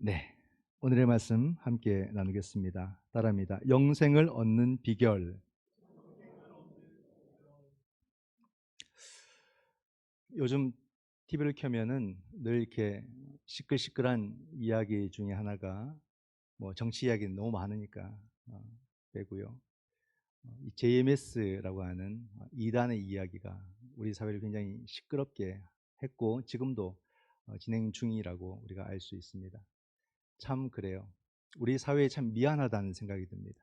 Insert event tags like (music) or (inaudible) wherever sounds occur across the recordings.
네. 오늘의 말씀 함께 나누겠습니다. 따라합니다. 영생을 얻는 비결. 요즘 TV를 켜면은 늘 이렇게 시끌시끌한 이야기 중에 하나가 뭐 정치 이야기는 너무 많으니까 어, 빼고요. 어, 이 JMS라고 하는 이단의 이야기가 우리 사회를 굉장히 시끄럽게 했고 지금도 어, 진행 중이라고 우리가 알 수 있습니다. 참 그래요. 우리 사회에 참 미안하다는 생각이 듭니다.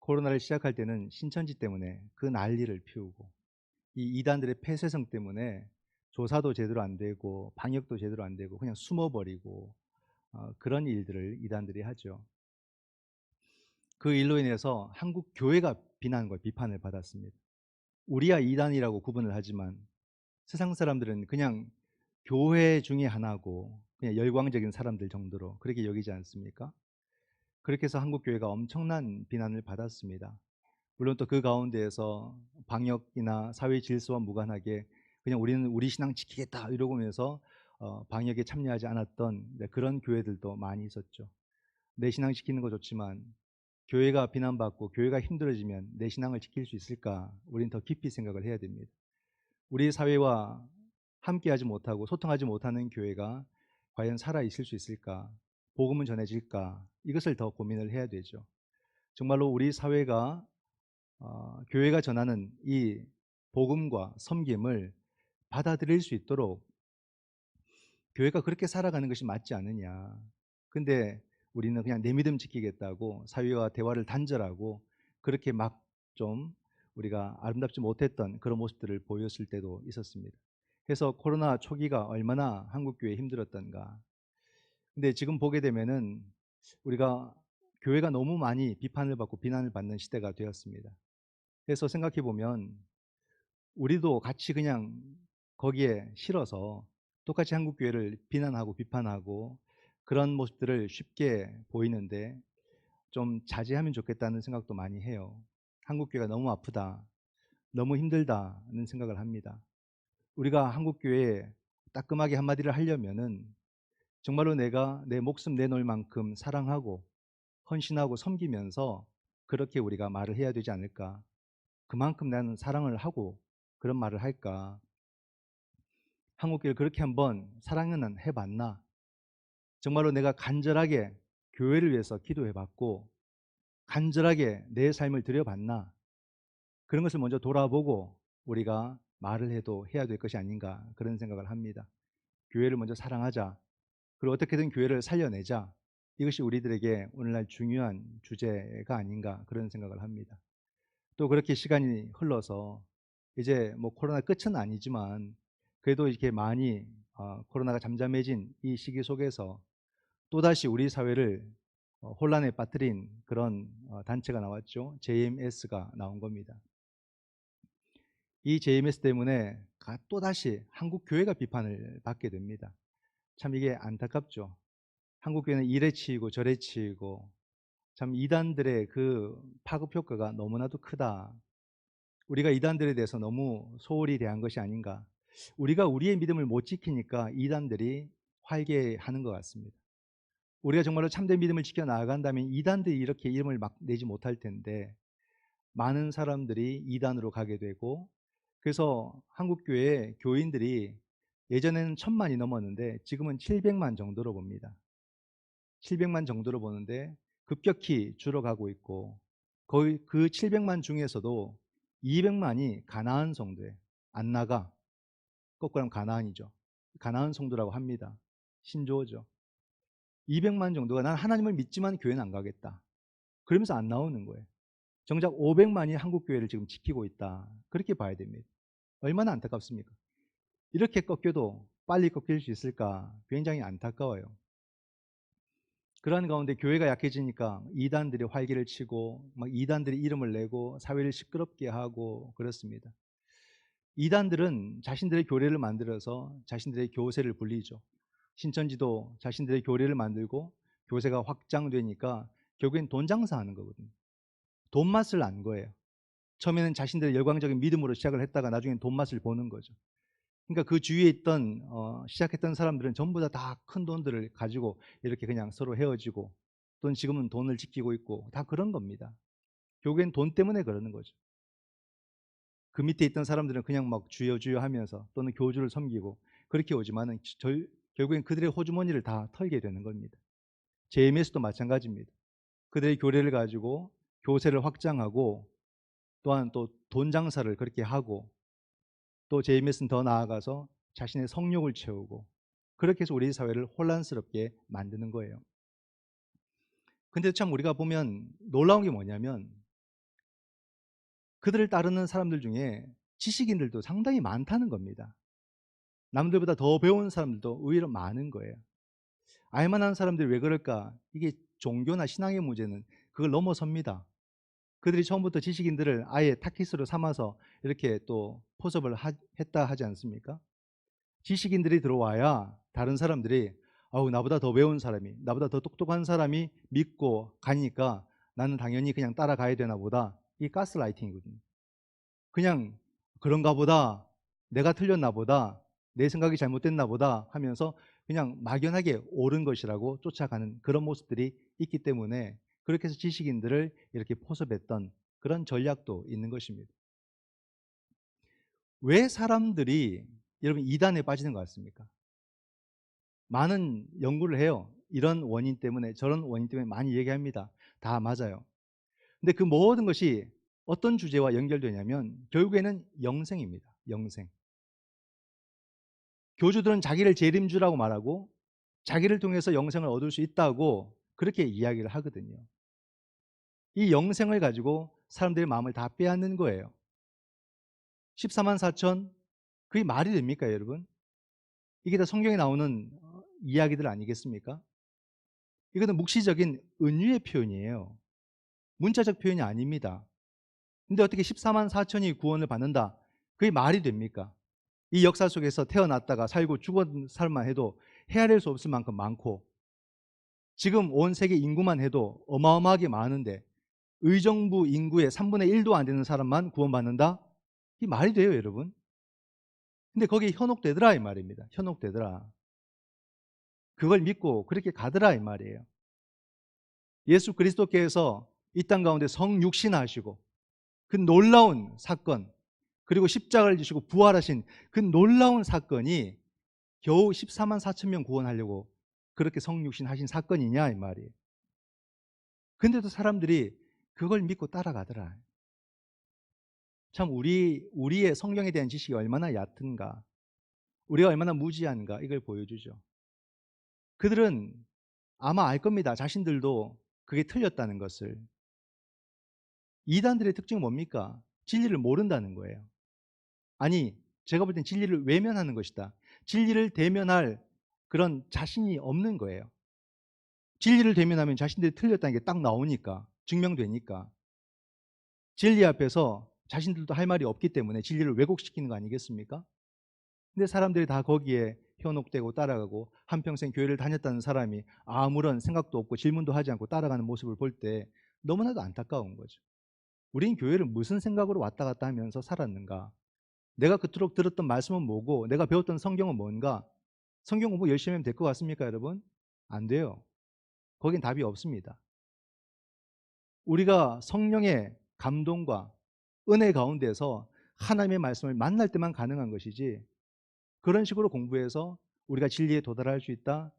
코로나를 시작할 때는 신천지 때문에 그 난리를 피우고 이 이단들의 폐쇄성 때문에 조사도 제대로 안 되고 방역도 제대로 안 되고 그냥 숨어버리고 어, 그런 일들을 이단들이 하죠. 그 일로 인해서 한국 교회가 비난과 비판을 받았습니다. 우리야 이단이라고 구분을 하지만 세상 사람들은 그냥 교회 중에 하나고 그냥 열광적인 사람들 정도로 그렇게 여기지 않습니까? 그렇게 해서 한국 교회가 엄청난 비난을 받았습니다. 물론 또 그 가운데에서 방역이나 사회 질서와 무관하게 그냥 우리는 우리 신앙 지키겠다 이러고면서 어, 방역에 참여하지 않았던 네, 그런 교회들도 많이 있었죠. 내 신앙 지키는 거 좋지만 교회가 비난받고 교회가 힘들어지면 내 신앙을 지킬 수 있을까? 우리는 더 깊이 생각을 해야 됩니다. 우리 사회와 함께하지 못하고 소통하지 못하는 교회가 과연 살아 있을 수 있을까? 복음은 전해질까? 이것을 더 고민을 해야 되죠. 정말로 우리 사회가 어, 교회가 전하는 이 복음과 섬김을 받아들일 수 있도록 교회가 그렇게 살아가는 것이 맞지 않느냐. 근데 우리는 그냥 내 믿음 지키겠다고 사회와 대화를 단절하고 그렇게 막 좀 우리가 아름답지 못했던 그런 모습들을 보였을 때도 있었습니다. 그래서 코로나 초기가 얼마나 한국 교회 힘들었던가. 근데 지금 보게 되면은 우리가 교회가 너무 많이 비판을 받고 비난을 받는 시대가 되었습니다. 그래서 생각해 보면 우리도 같이 그냥 거기에 실어서 똑같이 한국 교회를 비난하고 비판하고 그런 모습들을 쉽게 보이는데 좀 자제하면 좋겠다는 생각도 많이 해요. 한국 교회가 너무 아프다, 너무 힘들다는 생각을 합니다. 우리가 한국 교회에 따끔하게 한마디를 하려면은 정말로 내가 내 목숨 내놓을 만큼 사랑하고 헌신하고 섬기면서 그렇게 우리가 말을 해야 되지 않을까? 그만큼 나는 사랑을 하고 그런 말을 할까? 한국교회를 그렇게 한번 사랑은 해봤나? 정말로 내가 간절하게 교회를 위해서 기도해봤고 간절하게 내 삶을 들여봤나? 그런 것을 먼저 돌아보고 우리가 말을 해도 해야 될 것이 아닌가 그런 생각을 합니다. 교회를 먼저 사랑하자. 그리고 어떻게든 교회를 살려내자. 이것이 우리들에게 오늘날 중요한 주제가 아닌가 그런 생각을 합니다. 또 그렇게 시간이 흘러서 이제 뭐 코로나 끝은 아니지만 그래도 이렇게 많이 어, 코로나가 잠잠해진 이 시기 속에서 또다시 우리 사회를 어, 혼란에 빠뜨린 그런 어, 단체가 나왔죠. JMS가 나온 겁니다. 이 JMS 때문에 또다시 한국 교회가 비판을 받게 됩니다. 참 이게 안타깝죠. 한국 교회는 이래 치이고 저래 치이고 참 이단들의 그 파급 효과가 너무나도 크다. 우리가 이단들에 대해서 너무 소홀히 대한 것이 아닌가 우리가 우리의 믿음을 못 지키니까 이단들이 활개하는 것 같습니다. 우리가 정말로 참된 믿음을 지켜 나아간다면 이단들이 이렇게 이름을 막 내지 못할 텐데 많은 사람들이 이단으로 가게 되고 그래서 한국 교회 교인들이 예전에는 천만이 넘었는데 지금은 700만 정도로 봅니다. 700만 정도로 보는데 급격히 줄어가고 있고 거의 그 700만 중에서도 200만이 가나안 성도에 안 나가 거꾸로 하면 가나안이죠. 가나안 성도라고 합니다. 신조어죠. 200만 정도가 난 하나님을 믿지만 교회는 안 가겠다. 그러면서 안 나오는 거예요. 정작 500만이 한국 교회를 지금 지키고 있다. 그렇게 봐야 됩니다. 얼마나 안타깝습니까? 이렇게 꺾여도 빨리 꺾일 수 있을까? 굉장히 안타까워요. 그러한 가운데 교회가 약해지니까 이단들이 활기를 치고 막 이단들이 이름을 내고 사회를 시끄럽게 하고 그렇습니다. 이단들은 자신들의 교례를 만들어서 자신들의 교세를 불리죠. 신천지도 자신들의 교례를 만들고 교세가 확장되니까 결국엔 돈 장사하는 거거든요. 돈 맛을 안 거예요. 처음에는 자신들의 열광적인 믿음으로 시작을 했다가 나중엔 돈 맛을 보는 거죠. 그러니까 그 주위에 있던 어 시작했던 사람들은 전부 다 다 큰 돈들을 가지고 이렇게 그냥 서로 헤어지고 또는 지금은 돈을 지키고 있고 다 그런 겁니다. 결국엔 돈 때문에 그러는 거죠. 그 밑에 있던 사람들은 그냥 막 주여 주여 하면서 또는 교주를 섬기고 그렇게 오지만은 절 결국엔 그들의 호주머니를 다 털게 되는 겁니다. JMS도 마찬가지입니다. 그들의 교례를 가지고 교세를 확장하고 또한 또 돈 장사를 그렇게 하고 또 JMS는 더 나아가서 자신의 성욕을 채우고 그렇게 해서 우리 사회를 혼란스럽게 만드는 거예요. 근데 참 우리가 보면 놀라운 게 뭐냐면 그들을 따르는 사람들 중에 지식인들도 상당히 많다는 겁니다. 남들보다 더 배운 사람들도 의외로 많은 거예요. 알만한 사람들이 왜 그럴까? 이게 종교나 신앙의 문제는 그걸 넘어섭니다. 그들이 처음부터 지식인들을 아예 타깃으로 삼아서 이렇게 또 포섭을 하, 했다 하지 않습니까? 지식인들이 들어와야 다른 사람들이 아우 나보다 더 배운 사람이 나보다 더 똑똑한 사람이 믿고 가니까 나는 당연히 그냥 따라가야 되나 보다 이 가스라이팅이거든요. 그냥 그런가 보다 내가 틀렸나 보다 내 생각이 잘못됐나 보다 하면서 그냥 막연하게 옳은 것이라고 쫓아가는 그런 모습들이 있기 때문에 그렇게 해서 지식인들을 이렇게 포섭했던 그런 전략도 있는 것입니다. 왜 사람들이 여러분 이단에 빠지는 것 같습니까? 많은 연구를 해요. 이런 원인 때문에 저런 원인 때문에 많이 얘기합니다. 다 맞아요. 근데 그 모든 것이 어떤 주제와 연결되냐면 결국에는 영생입니다. 영생. 교주들은 자기를 재림주라고 말하고 자기를 통해서 영생을 얻을 수 있다고 그렇게 이야기를 하거든요. 이 영생을 가지고 사람들의 마음을 다 빼앗는 거예요. 14만 4천 그게 말이 됩니까, 여러분? 이게 다 성경에 나오는 이야기들 아니겠습니까? 이것은 묵시적인 은유의 표현이에요. 문자적 표현이 아닙니다. 근데 어떻게 14만 4천이 구원을 받는다? 그게 말이 됩니까? 이 역사 속에서 태어났다가 살고 죽은 살만 해도 헤아릴 수 없을 만큼 많고 지금 온 세계 인구만 해도 어마어마하게 많은데 의정부 인구의 3분의 1도 안 되는 사람만 구원받는다? 이 말이 돼요, 여러분? 근데 거기에 현혹되더라 이 말입니다. 현혹되더라. 그걸 믿고 그렇게 가더라 이 말이에요. 예수 그리스도께서 이 땅 가운데 성육신하시고 그 놀라운 사건 그리고 십자가를 지시고 부활하신 그 놀라운 사건이 겨우 14만 4천 명 구원하려고 그렇게 성육신 하신 사건이냐 이 말이에요. 근데도 사람들이 그걸 믿고 따라가더라. 참 우리 우리의 성경에 대한 지식이 얼마나 얕은가, 우리가 얼마나 무지한가 이걸 보여주죠. 그들은 아마 알 겁니다. 자신들도 그게 틀렸다는 것을. 이단들의 특징은 뭡니까? 진리를 모른다는 거예요. 아니, 제가 볼 땐 진리를 외면하는 것이다. 진리를 대면할 그런 자신이 없는 거예요. 진리를 대면하면 자신들이 틀렸다는 게 딱 나오니까, 증명되니까. 진리 앞에서 자신들도 할 말이 없기 때문에 진리를 왜곡시키는 거 아니겠습니까? 근데 사람들이 다 거기에 현혹되고 따라가고 한평생 교회를 다녔다는 사람이 아무런 생각도 없고 질문도 하지 않고 따라가는 모습을 볼 때 너무나도 안타까운 거죠. 우린 교회를 무슨 생각으로 왔다 갔다 하면서 살았는가? 내가 그토록 들었던 말씀은 뭐고 내가 배웠던 성경은 뭔가? 성경 공부 열심히 하면 될 것 같습니까, 여러분? 안 돼요. 거긴 답이 없습니다. 우리가 성령의 감동과 은혜 가운데서 하나님의 말씀을 만날 때만 가능한 것이지 그런 식으로 공부해서 우리가 진리에 도달할 수 있다?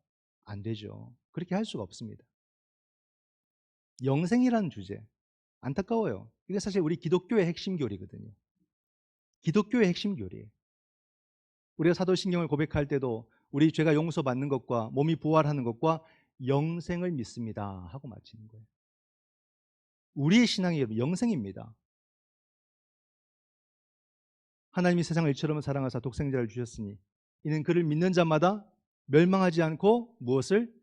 안 되죠. 그렇게 할 수가 없습니다. 영생이라는 주제 안타까워요. 이게 사실 우리 기독교의 핵심 교리거든요. 기독교의 핵심 교리예요. 우리가 사도신경을 고백할 때도 우리 죄가 용서받는 것과 몸이 부활하는 것과 영생을 믿습니다 하고 마치는 거예요. 우리의 신앙이 영생입니다. 하나님이 세상을 이처럼 사랑하사 독생자를 주셨으니 이는 그를 믿는 자마다 멸망하지 않고 무엇을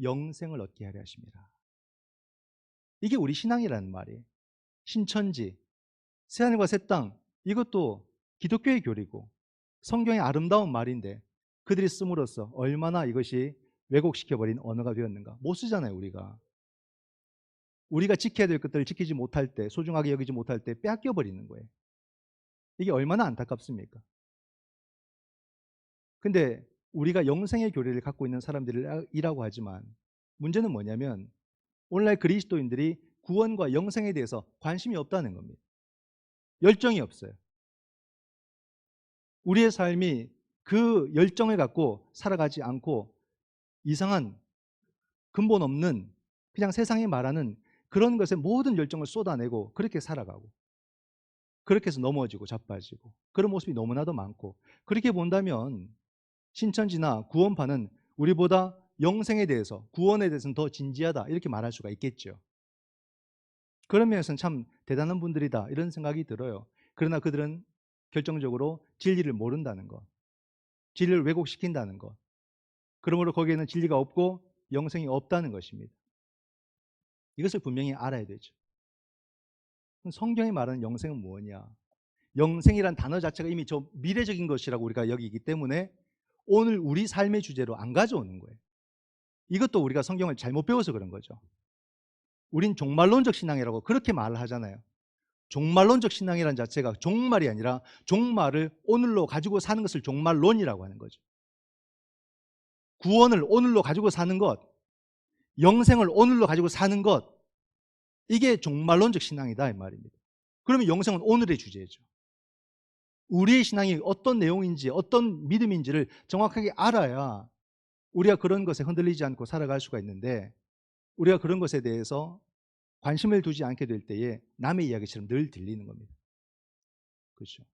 영생을 얻게 하려 하십니다. 이게 우리 신앙이라는 말이에요. 신천지, 새하늘과 새 땅, 이것도 기독교의 교리고 성경의 아름다운 말인데 그들이 씀으로써 얼마나 이것이 왜곡시켜버린 언어가 되었는가. 못 쓰잖아요, 우리가. 우리가 지켜야 될 것들을 지키지 못할 때, 소중하게 여기지 못할 때 빼앗겨버리는 거예요. 이게 얼마나 안타깝습니까? 근데 우리가 영생의 교리를 갖고 있는 사람들이라고 하지만 문제는 뭐냐면 오늘날 그리스도인들이 구원과 영생에 대해서 관심이 없다는 겁니다. 열정이 없어요. 우리의 삶이 그 열정을 갖고 살아가지 않고 이상한 근본 없는 그냥 세상이 말하는 그런 것에 모든 열정을 쏟아내고 그렇게 살아가고 그렇게 해서 넘어지고 자빠지고 그런 모습이 너무나도 많고 그렇게 본다면 신천지나 구원파는 우리보다 영생에 대해서 구원에 대해서는 더 진지하다 이렇게 말할 수가 있겠죠. 그런 면에서는 참 대단한 분들이다 이런 생각이 들어요. 그러나 그들은 결정적으로 진리를 모른다는 것, 진리를 왜곡시킨다는 것, 그러므로 거기에는 진리가 없고 영생이 없다는 것입니다. 이것을 분명히 알아야 되죠. 성경이 말하는 영생은 무엇이냐? 영생이란 단어 자체가 이미 저 미래적인 것이라고 우리가 여기기 때문에 오늘 우리 삶의 주제로 안 가져오는 거예요. 이것도 우리가 성경을 잘못 배워서 그런 거죠. 우린 종말론적 신앙이라고 그렇게 말을 하잖아요. 종말론적 신앙이란 자체가 종말이 아니라 종말을 오늘로 가지고 사는 것을 종말론이라고 하는 거죠. 구원을 오늘로 가지고 사는 것, 영생을 오늘로 가지고 사는 것, 이게 종말론적 신앙이다 이 말입니다. 그러면 영생은 오늘의 주제죠. 우리의 신앙이 어떤 내용인지 어떤 믿음인지를 정확하게 알아야 우리가 그런 것에 흔들리지 않고 살아갈 수가 있는데 우리가 그런 것에 대해서 관심을 두지 않게 될 때에 남의 이야기처럼 늘 들리는 겁니다. 그렇죠.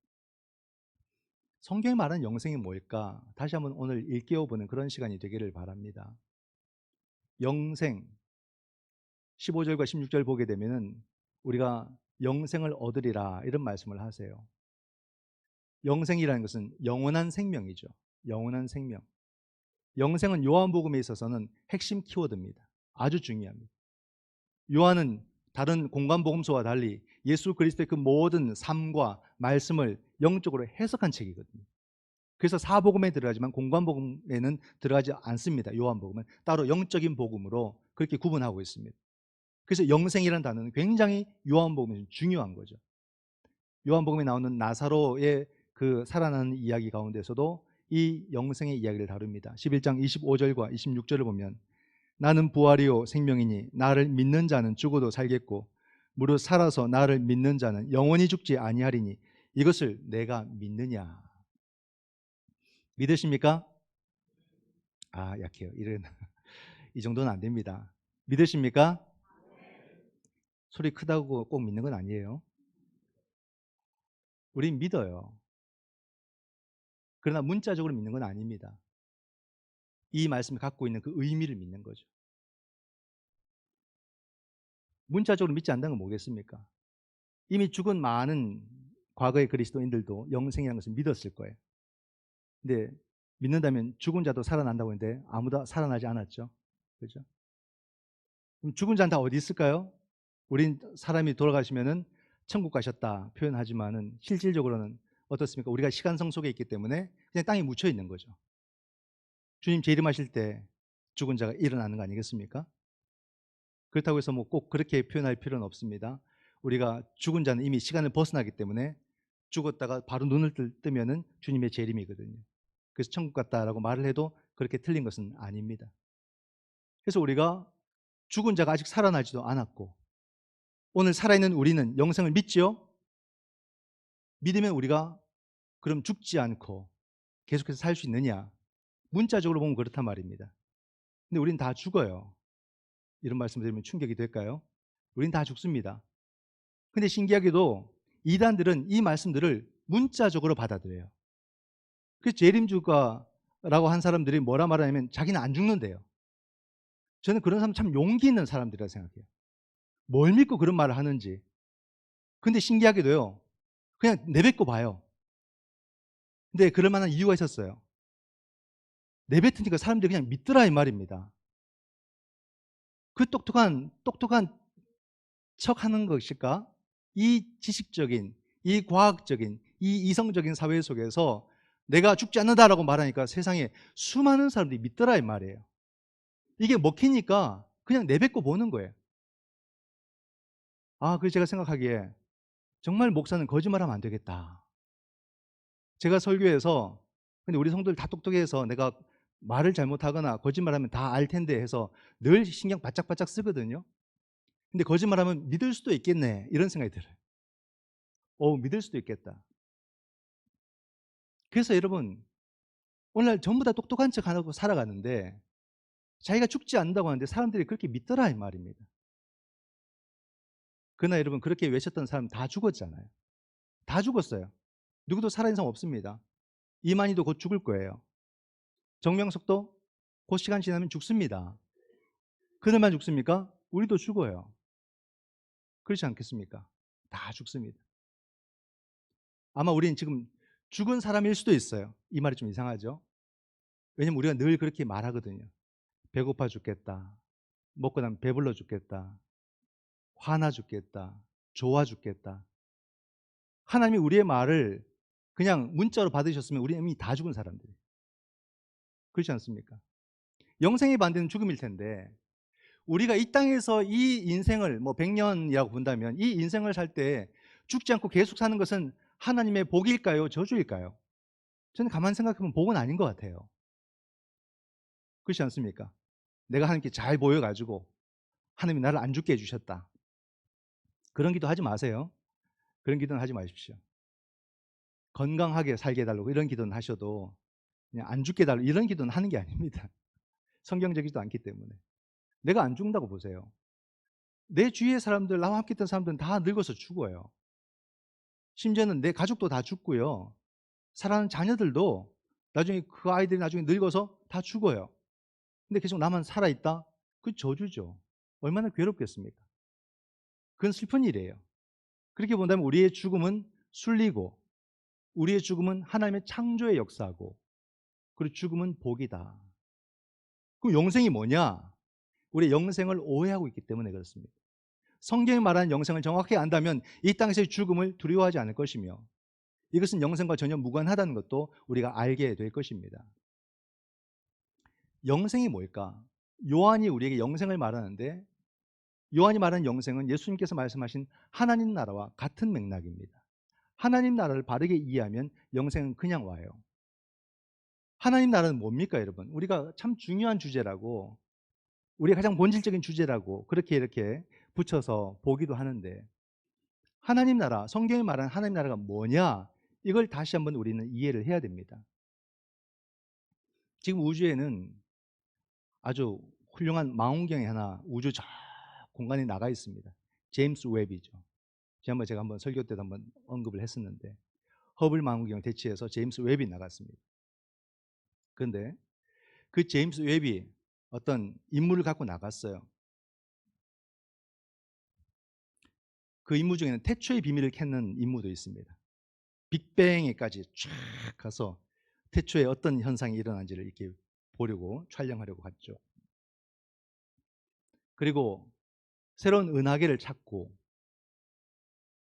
성경이 말하는 영생이 뭘까? 다시 한번 오늘 일깨워보는 그런 시간이 되기를 바랍니다. 영생 15절과 16절 보게 되면은 우리가 영생을 얻으리라 이런 말씀을 하세요. 영생이라는 것은 영원한 생명이죠. 영원한 생명. 영생은 요한복음에 있어서는 핵심 키워드입니다. 아주 중요합니다. 요한은 다른 공간복음서와 달리 예수 그리스도의 그 모든 삶과 말씀을 영적으로 해석한 책이거든요. 그래서 사복음에 들어가지만 공간복음에는 들어가지 않습니다. 요한복음은 따로 영적인 복음으로 그렇게 구분하고 있습니다. 그래서 영생이라는 단어는 굉장히 요한복음에 중요한 거죠. 요한복음에 나오는 나사로의 그 살아나는 이야기 가운데서도 이 영생의 이야기를 다룹니다. 11장 25절과 26절을 보면 나는 부활이요 생명이니 나를 믿는 자는 죽어도 살겠고 무릇 살아서 나를 믿는 자는 영원히 죽지 아니하리니 이것을 내가 믿느냐 믿으십니까? 아 약해요. 이런 (laughs) 이 정도는 안 됩니다. 믿으십니까? 소리 크다고 꼭 믿는 건 아니에요. 우린 믿어요. 그러나 문자적으로 믿는 건 아닙니다. 이 말씀이 갖고 있는 그 의미를 믿는 거죠. 문자적으로 믿지 않는다는 건 뭐겠습니까? 이미 죽은 많은 과거의 그리스도인들도 영생이라는 것을 믿었을 거예요. 근데 믿는다면 죽은 자도 살아난다고 했는데 아무도 살아나지 않았죠. 그죠? 그럼 죽은 자는 다 어디 있을까요? 우린 사람이 돌아가시면은 천국 가셨다 표현하지만은 실질적으로는 어떻습니까? 우리가 시간성 속에 있기 때문에 그냥 땅에 묻혀 있는 거죠. 주님 재림하실 때 죽은 자가 일어나는 거 아니겠습니까? 그렇다고 해서 뭐 꼭 그렇게 표현할 필요는 없습니다. 우리가 죽은 자는 이미 시간을 벗어나기 때문에 죽었다가 바로 눈을 뜨면은 주님의 재림이거든요. 그래서 천국 갔다라고 말을 해도 그렇게 틀린 것은 아닙니다. 그래서 우리가 죽은 자가 아직 살아나지도 않았고 오늘 살아있는 우리는 영생을 믿지요? 믿으면 우리가 그럼 죽지 않고 계속해서 살 수 있느냐? 문자적으로 보면 그렇단 말입니다. 근데 우리는 다 죽어요. 이런 말씀 드리면 충격이 될까요? 우린 다 죽습니다. 근데 신기하게도 이단들은 이 말씀들을 문자적으로 받아들여요. 그래서 재림주가라고 한 사람들이 뭐라 말하냐면 자기는 안 죽는데요. 저는 그런 사람 참 용기 있는 사람들이라 생각해요. 뭘 믿고 그런 말을 하는지. 근데 신기하게도요. 그냥 내뱉고 봐요. 근데 그럴 만한 이유가 있었어요. 내뱉으니까 사람들이 그냥 믿더라 이 말입니다. 그 똑똑한 똑똑한 척 하는 것일까? 이 지식적인, 이 과학적인, 이 이성적인 사회 속에서 내가 죽지 않는다라고 말하니까 세상에 수많은 사람들이 믿더라 이 말이에요. 이게 먹히니까 그냥 내뱉고 보는 거예요. 아, 그래서 제가 생각하기에 정말 목사는 거짓말하면 안 되겠다. 제가 설교에서 근데 우리 성도들 다 똑똑해서 내가 말을 잘못하거나 거짓말하면 다 알 텐데 해서 늘 신경 바짝바짝 쓰거든요. 근데 거짓말하면 믿을 수도 있겠네 이런 생각이 들어요. 오 믿을 수도 있겠다. 그래서 여러분 오늘날 전부 다 똑똑한 척 하고 살아가는데 자기가 죽지 않는다고 하는데 사람들이 그렇게 믿더라 이 말입니다. 그러나 여러분 그렇게 외쳤던 사람 다 죽었잖아요. 다 죽었어요. 누구도 살아있는 사람 없습니다. 이만희도 곧 죽을 거예요. 정명석도 곧 시간 지나면 죽습니다. 그들만 죽습니까? 우리도 죽어요. 그렇지 않겠습니까? 다 죽습니다. 아마 우리는 지금 죽은 사람일 수도 있어요. 이 말이 좀 이상하죠? 왜냐면 우리가 늘 그렇게 말하거든요. 배고파 죽겠다. 먹고 나면 배불러 죽겠다. 화나 죽겠다. 좋아 죽겠다. 하나님이 우리의 말을 그냥 문자로 받으셨으면 우리는 이미 다 죽은 사람들이에요. 그렇지 않습니까? 영생의 반대는 죽음일 텐데 우리가 이 땅에서 이 인생을 뭐 100년이라고 본다면 이 인생을 살 때 죽지 않고 계속 사는 것은 하나님의 복일까요? 저주일까요? 저는 가만 생각해보면 복은 아닌 것 같아요. 그렇지 않습니까? 내가 하나님께 잘 보여가지고 하나님이 나를 안 죽게 해주셨다. 그런 기도 하지 마세요. 그런 기도는 하지 마십시오. 건강하게 살게 해달라고 이런 기도는 하셔도 그냥 안 죽게 해달라고 이런 기도는 하는 게 아닙니다. (laughs) 성경적이지도 않기 때문에. 내가 안 죽는다고 보세요. 내 주위의 사람들, 나와 함께 있던 사람들은 다 늙어서 죽어요. 심지어는 내 가족도 다 죽고요. 사랑하는 자녀들도 나중에 그 아이들이 나중에 늙어서 다 죽어요. 근데 계속 나만 살아있다? 그 저주죠. 얼마나 괴롭겠습니까? 그건 슬픈 일이에요. 그렇게 본다면 우리의 죽음은 순리고, 우리의 죽음은 하나님의 창조의 역사고, 그리고 죽음은 복이다. 그럼 영생이 뭐냐? 우리 영생을 오해하고 있기 때문에 그렇습니다. 성경이 말하는 영생을 정확히 안다면 이 땅에서의 죽음을 두려워하지 않을 것이며 이것은 영생과 전혀 무관하다는 것도 우리가 알게 될 것입니다. 영생이 뭘까? 요한이 우리에게 영생을 말하는데 요한이 말하는 영생은 예수님께서 말씀하신 하나님 나라와 같은 맥락입니다. 하나님 나라를 바르게 이해하면 영생은 그냥 와요. 하나님 나라는 뭡니까, 여러분? 우리가 참 중요한 주제라고, 우리 가장 본질적인 주제라고 그렇게 이렇게 붙여서 보기도 하는데, 하나님 나라, 성경이 말하는 하나님 나라가 뭐냐? 이걸 다시 한번 우리는 이해를 해야 됩니다. 지금 우주에는 아주 훌륭한 망원경이 하나 우주 저 공간에 나가 있습니다. 제임스 웹이죠. 지난번에 제가 한번 설교 때도 한번 언급을 했었는데 허블 망원경을 대체해서 제임스 웹이 나갔습니다. 그런데 그 제임스 웹이 어떤 임무를 갖고 나갔어요. 그 임무 중에는 태초의 비밀을 캐는 임무도 있습니다. 빅뱅에까지 쫙 가서 태초에 어떤 현상이 일어난지를 이렇게 보려고 촬영하려고 갔죠. 그리고 새로운 은하계를 찾고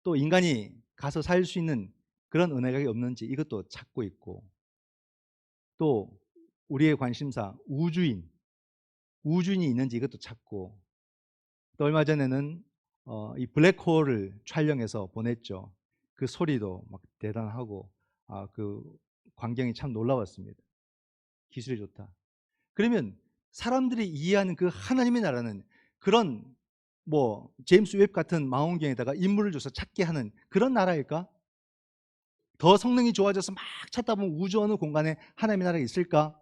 또 인간이 가서 살 수 있는 그런 은하계가 없는지 이것도 찾고 있고 또 우리의 관심사 우주인 우주인이 있는지 이것도 찾고 또 얼마 전에는 어, 이 블랙홀을 촬영해서 보냈죠. 그 소리도 막 대단하고 아, 그 광경이 참 놀라웠습니다. 기술이 좋다. 그러면 사람들이 이해하는 그 하나님의 나라는 그런 뭐 제임스 웹 같은 망원경에다가 인물을 줘서 찾게 하는 그런 나라일까? 더 성능이 좋아져서 막 찾다 보면 우주 어느 공간에 하나님의 나라가 있을까?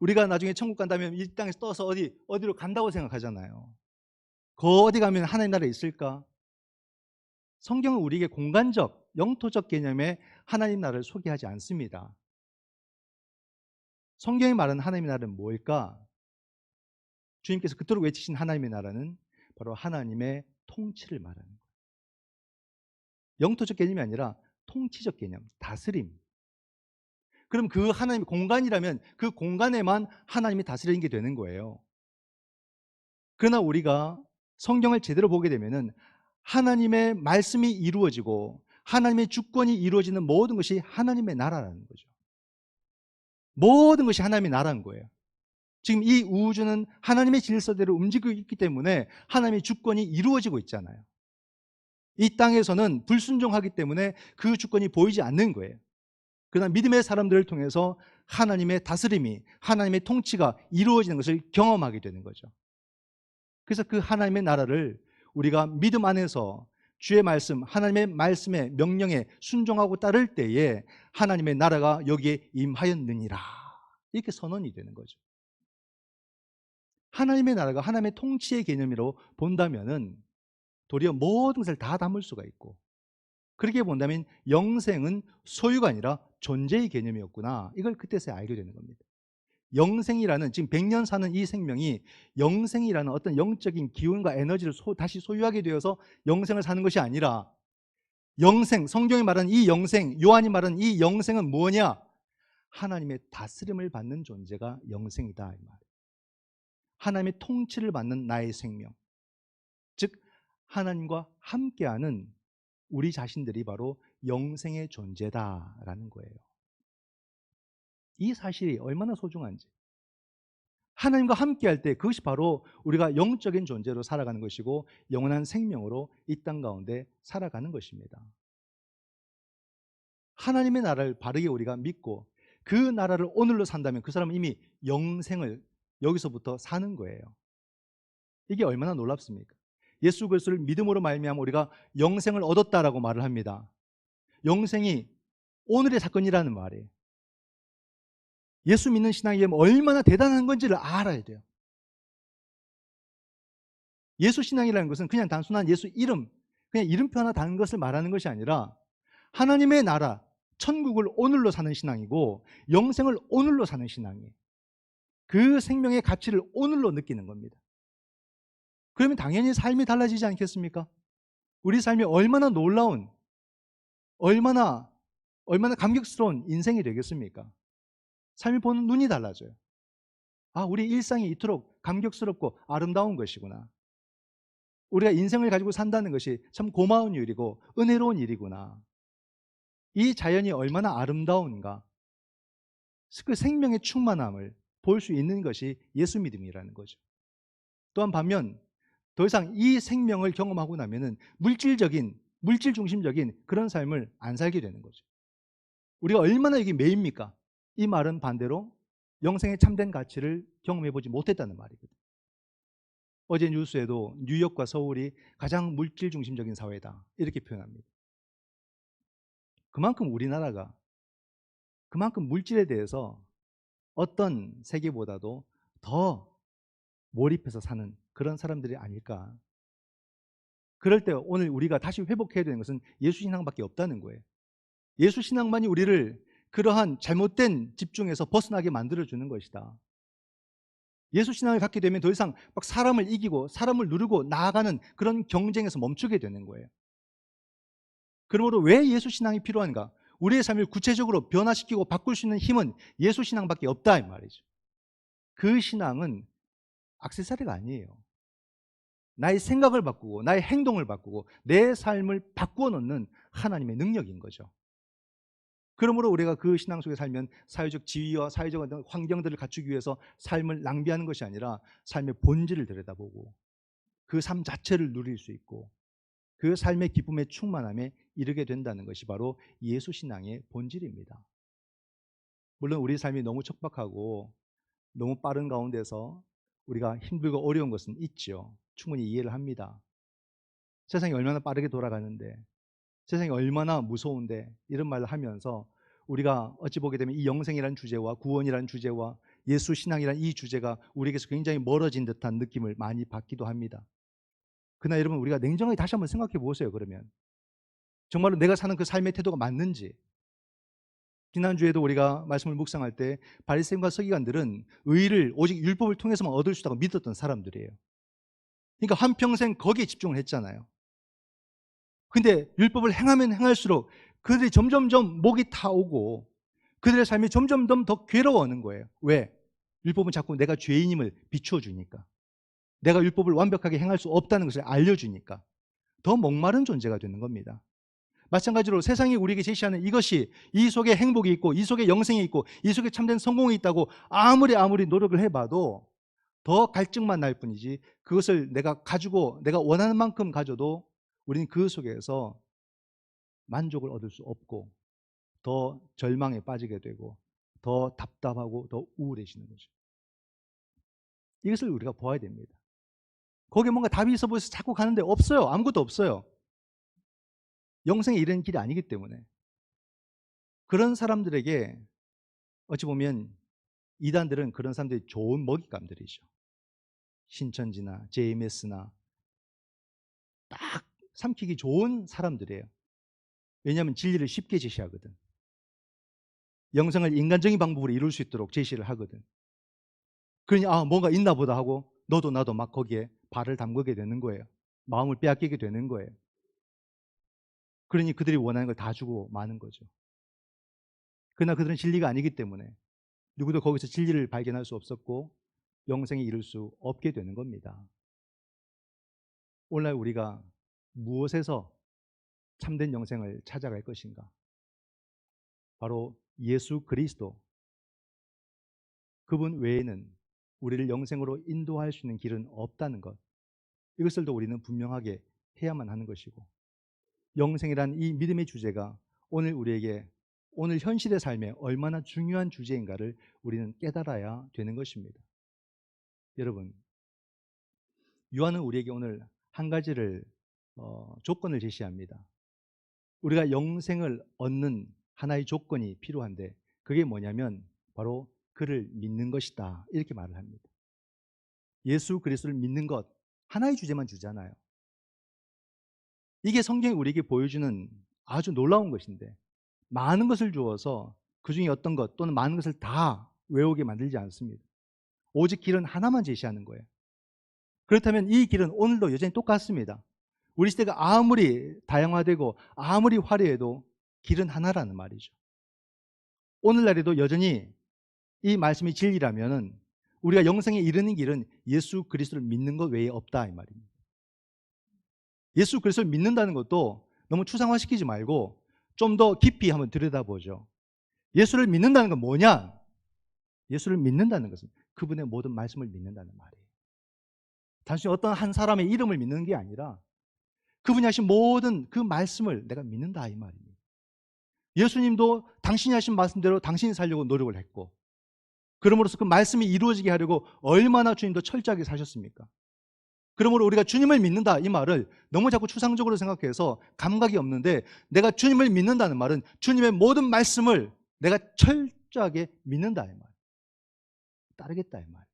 우리가 나중에 천국 간다면 이 땅에서 떠서 어디 어디로 간다고 생각하잖아요. 그 어디 가면 하나님 나라에 있을까? 성경은 우리에게 공간적, 영토적 개념의 하나님 나라를 소개하지 않습니다. 성경이 말하는 하나님의 나라는 뭘까? 주님께서 그토록 외치신 하나님의 나라는 바로 하나님의 통치를 말하는 거예요. 영토적 개념이 아니라 통치적 개념, 다스림. 그럼 그 하나님 공간이라면 그 공간에만 하나님이 다스리는 게 되는 거예요. 그러나 우리가 성경을 제대로 보게 되면은 하나님의 말씀이 이루어지고 하나님의 주권이 이루어지는 모든 것이 하나님의 나라라는 거죠. 모든 것이 하나님의 나라인 거예요. 지금 이 우주는 하나님의 질서대로 움직이고 있기 때문에 하나님의 주권이 이루어지고 있잖아요. 이 땅에서는 불순종하기 때문에 그 주권이 보이지 않는 거예요. 그러나 믿음의 사람들을 통해서 하나님의 다스림이 하나님의 통치가 이루어지는 것을 경험하게 되는 거죠. 그래서 그 하나님의 나라를 우리가 믿음 안에서 주의 말씀, 하나님의 말씀의 명령에 순종하고 따를 때에 하나님의 나라가 여기에 임하였느니라. 이렇게 선언이 되는 거죠. 하나님의 나라가 하나님의 통치의 개념으로 본다면은 도리어 모든 것을 다 담을 수가 있고 그렇게 본다면 영생은 소유가 아니라 존재의 개념이었구나. 이걸 그때서야 알게 되는 겁니다. 영생이라는 지금 100년 사는 이 생명이 영생이라는 어떤 영적인 기운과 에너지를 소, 다시 소유하게 되어서 영생을 사는 것이 아니라 영생, 성경이 말하는 이 영생, 요한이 말하는 이 영생은 뭐냐? 하나님의 다스림을 받는 존재가 영생이다 이 말. 하나님의 통치를 받는 나의 생명. 즉 하나님과 함께하는 우리 자신들이 바로 영생의 존재다라는 거예요. 이 사실이 얼마나 소중한지. 하나님과 함께 할 때 그것이 바로 우리가 영적인 존재로 살아가는 것이고 영원한 생명으로 이 땅 가운데 살아가는 것입니다. 하나님의 나라를 바르게 우리가 믿고 그 나라를 오늘로 산다면 그 사람은 이미 영생을 여기서부터 사는 거예요. 이게 얼마나 놀랍습니까? 예수 그리스도를 믿음으로 말미암아 우리가 영생을 얻었다라고 말을 합니다. 영생이 오늘의 사건이라는 말이에요. 예수 믿는 신앙이 얼마나 대단한 건지를 알아야 돼요. 예수 신앙이라는 것은 그냥 단순한 예수 이름, 그냥 이름표 하나 다는 것을 말하는 것이 아니라 하나님의 나라, 천국을 오늘로 사는 신앙이고 영생을 오늘로 사는 신앙이에요. 그 생명의 가치를 오늘로 느끼는 겁니다. 그러면 당연히 삶이 달라지지 않겠습니까? 우리 삶이 얼마나 놀라운, 얼마나, 얼마나 감격스러운 인생이 되겠습니까? 삶이 보는 눈이 달라져요. 아, 우리 일상이 이토록 감격스럽고 아름다운 것이구나. 우리가 인생을 가지고 산다는 것이 참 고마운 일이고 은혜로운 일이구나. 이 자연이 얼마나 아름다운가. 그 생명의 충만함을 볼 수 있는 것이 예수 믿음이라는 거죠. 또한 반면 더 이상 이 생명을 경험하고 나면은 물질적인 물질 중심적인 그런 삶을 안 살게 되는 거죠. 우리가 얼마나 이게 매입니까? 이 말은 반대로 영생의 참된 가치를 경험해 보지 못했다는 말이거든요. 어제 뉴스에도 뉴욕과 서울이 가장 물질 중심적인 사회다. 이렇게 표현합니다. 그만큼 우리나라가 그만큼 물질에 대해서 어떤 세계보다도 더 몰입해서 사는 그런 사람들이 아닐까. 그럴 때 오늘 우리가 다시 회복해야 되는 것은 예수 신앙밖에 없다는 거예요. 예수 신앙만이 우리를 그러한 잘못된 집중에서 벗어나게 만들어주는 것이다. 예수 신앙을 갖게 되면 더 이상 막 사람을 이기고 사람을 누르고 나아가는 그런 경쟁에서 멈추게 되는 거예요. 그러므로 왜 예수 신앙이 필요한가? 우리의 삶을 구체적으로 변화시키고 바꿀 수 있는 힘은 예수 신앙밖에 없다 이 말이죠. 그 신앙은 악세사리가 아니에요. 나의 생각을 바꾸고 나의 행동을 바꾸고 내 삶을 바꾸어 놓는 하나님의 능력인 거죠. 그러므로 우리가 그 신앙 속에 살면 사회적 지위와 사회적 환경들을 갖추기 위해서 삶을 낭비하는 것이 아니라 삶의 본질을 들여다보고 그 삶 자체를 누릴 수 있고 그 삶의 기쁨의 충만함에 이르게 된다는 것이 바로 예수 신앙의 본질입니다. 물론 우리 삶이 너무 척박하고 너무 빠른 가운데서 우리가 힘들고 어려운 것은 있죠. 충분히 이해를 합니다. 세상이 얼마나 빠르게 돌아가는데 세상이 얼마나 무서운데 이런 말을 하면서 우리가 어찌 보게 되면 이 영생이라는 주제와 구원이라는 주제와 예수 신앙이라는 이 주제가 우리에게서 굉장히 멀어진 듯한 느낌을 많이 받기도 합니다. 그러나 여러분 우리가 냉정하게 다시 한번 생각해 보세요. 그러면 정말로 내가 사는 그 삶의 태도가 맞는지 지난주에도 우리가 말씀을 묵상할 때 바리새인과 서기관들은 의를 오직 율법을 통해서만 얻을 수 있다고 믿었던 사람들이에요. 그러니까 한평생 거기에 집중을 했잖아요. 근데 율법을 행하면 행할수록 그들이 점점점 목이 타오고 그들의 삶이 점점점 더 괴로워하는 거예요. 왜? 율법은 자꾸 내가 죄인임을 비추어 주니까. 내가 율법을 완벽하게 행할 수 없다는 것을 알려주니까. 더 목마른 존재가 되는 겁니다. 마찬가지로 세상이 우리에게 제시하는 이것이 이 속에 행복이 있고 이 속에 영생이 있고 이 속에 참된 성공이 있다고 아무리 아무리 노력을 해봐도 더 갈증만 날 뿐이지 그것을 내가 가지고 내가 원하는 만큼 가져도 우리는 그 속에서 만족을 얻을 수 없고 더 절망에 빠지게 되고 더 답답하고 더 우울해지는 거죠. 이것을 우리가 보아야 됩니다. 거기에 뭔가 답이 있어 보여서 자꾸 가는데 없어요. 아무것도 없어요. 영생에 이르는 길이 아니기 때문에. 그런 사람들에게 어찌 보면 이단들은 그런 사람들이 좋은 먹잇감들이죠. 신천지나 JMS나 딱 삼키기 좋은 사람들이에요. 왜냐하면 진리를 쉽게 제시하거든. 영생을 인간적인 방법으로 이룰 수 있도록 제시를 하거든. 그러니 아 뭔가 있나 보다 하고 너도 나도 막 거기에 발을 담그게 되는 거예요. 마음을 빼앗기게 되는 거예요. 그러니 그들이 원하는 걸 다 주고 마는 거죠. 그러나 그들은 진리가 아니기 때문에 누구도 거기서 진리를 발견할 수 없었고 영생에 이룰 수 없게 되는 겁니다. 오늘날 우리가 무엇에서 참된 영생을 찾아갈 것인가? 바로 예수 그리스도. 그분 외에는 우리를 영생으로 인도할 수 있는 길은 없다는 것. 이것을 더 우리는 분명하게 해야만 하는 것이고, 영생이란 이 믿음의 주제가 오늘 우리에게 오늘 현실의 삶에 얼마나 중요한 주제인가를 우리는 깨달아야 되는 것입니다. 여러분, 요한은 우리에게 오늘 한 가지를 어, 조건을 제시합니다. 우리가 영생을 얻는 하나의 조건이 필요한데 그게 뭐냐면 바로 그를 믿는 것이다. 이렇게 말을 합니다. 예수 그리스도를 믿는 것 하나의 주제만 주잖아요. 이게 성경이 우리에게 보여주는 아주 놀라운 것인데 많은 것을 주어서 그 중에 어떤 것 또는 많은 것을 다 외우게 만들지 않습니다. 오직 길은 하나만 제시하는 거예요. 그렇다면 이 길은 오늘도 여전히 똑같습니다. 우리 시대가 아무리 다양화되고 아무리 화려해도 길은 하나라는 말이죠. 오늘날에도 여전히 이 말씀이 진리라면 우리가 영생에 이르는 길은 예수 그리스도를 믿는 것 외에 없다 이 말입니다. 예수 그리스도를 믿는다는 것도 너무 추상화시키지 말고 좀 더 깊이 한번 들여다보죠. 예수를 믿는다는 건 뭐냐? 예수를 믿는다는 것은 그분의 모든 말씀을 믿는다는 말이에요. 단순히 어떤 한 사람의 이름을 믿는 게 아니라 그분이 하신 모든 그 말씀을 내가 믿는다 이 말입니다. 예수님도 당신이 하신 말씀대로 당신이 살려고 노력을 했고 그러므로서 그 말씀이 이루어지게 하려고 얼마나 주님도 철저하게 사셨습니까? 그러므로 우리가 주님을 믿는다 이 말을 너무 자꾸 추상적으로 생각해서 감각이 없는데 내가 주님을 믿는다는 말은 주님의 모든 말씀을 내가 철저하게 믿는다 이 말. 따르겠다 이 말.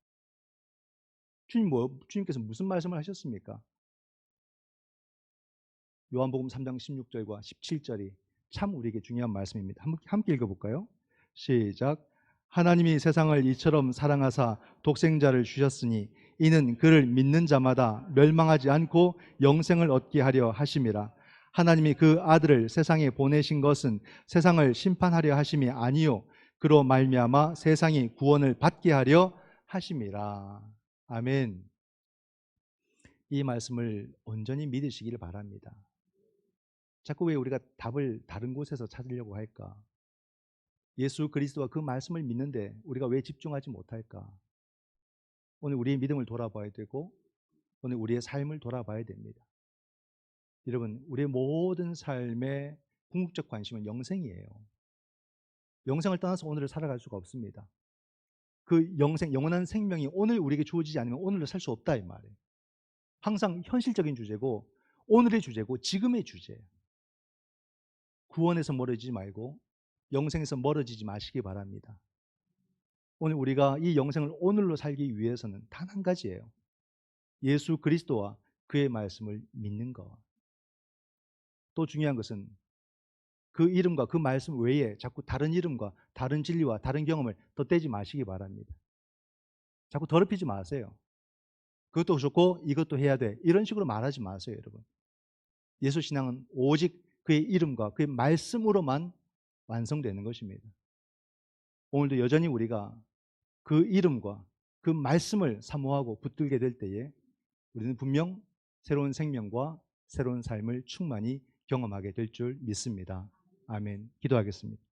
주님 뭐 주님께서 무슨 말씀을 하셨습니까? 요한복음 3장 16절과 17절이 참 우리에게 중요한 말씀입니다. 함께 읽어 볼까요? 시작. 하나님이 세상을 이처럼 사랑하사 독생자를 주셨으니 이는 그를 믿는 자마다 멸망하지 않고 영생을 얻게 하려 하심이라. 하나님이 그 아들을 세상에 보내신 것은 세상을 심판하려 하심이 아니요 그로 말미암아 세상이 구원을 받게 하려 하심이라. 아멘. 이 말씀을 온전히 믿으시기를 바랍니다. 자꾸 왜 우리가 답을 다른 곳에서 찾으려고 할까? 예수 그리스도와 그 말씀을 믿는데 우리가 왜 집중하지 못할까? 오늘 우리의 믿음을 돌아봐야 되고 오늘 우리의 삶을 돌아봐야 됩니다. 여러분, 우리의 모든 삶의 궁극적 관심은 영생이에요. 영생을 떠나서 오늘을 살아갈 수가 없습니다. 그 영생, 영원한 생명이 오늘 우리에게 주어지지 않으면 오늘로 살수 없다 이 말이에요. 항상 현실적인 주제고 오늘의 주제고 지금의 주제예요. 구원에서 멀어지지 말고 영생에서 멀어지지 마시기 바랍니다. 오늘 우리가 이 영생을 오늘로 살기 위해서는 단 한 가지예요. 예수 그리스도와 그의 말씀을 믿는 것. 또 중요한 것은 그 이름과 그 말씀 외에 자꾸 다른 이름과 다른 진리와 다른 경험을 덧대지 마시기 바랍니다. 자꾸 더럽히지 마세요. 그것도 좋고 이것도 해야 돼. 이런 식으로 말하지 마세요, 여러분. 예수 신앙은 오직 그의 이름과 그의 말씀으로만 완성되는 것입니다. 오늘도 여전히 우리가 그 이름과 그 말씀을 사모하고 붙들게 될 때에 우리는 분명 새로운 생명과 새로운 삶을 충만히 경험하게 될 줄 믿습니다. 아멘. 기도하겠습니다.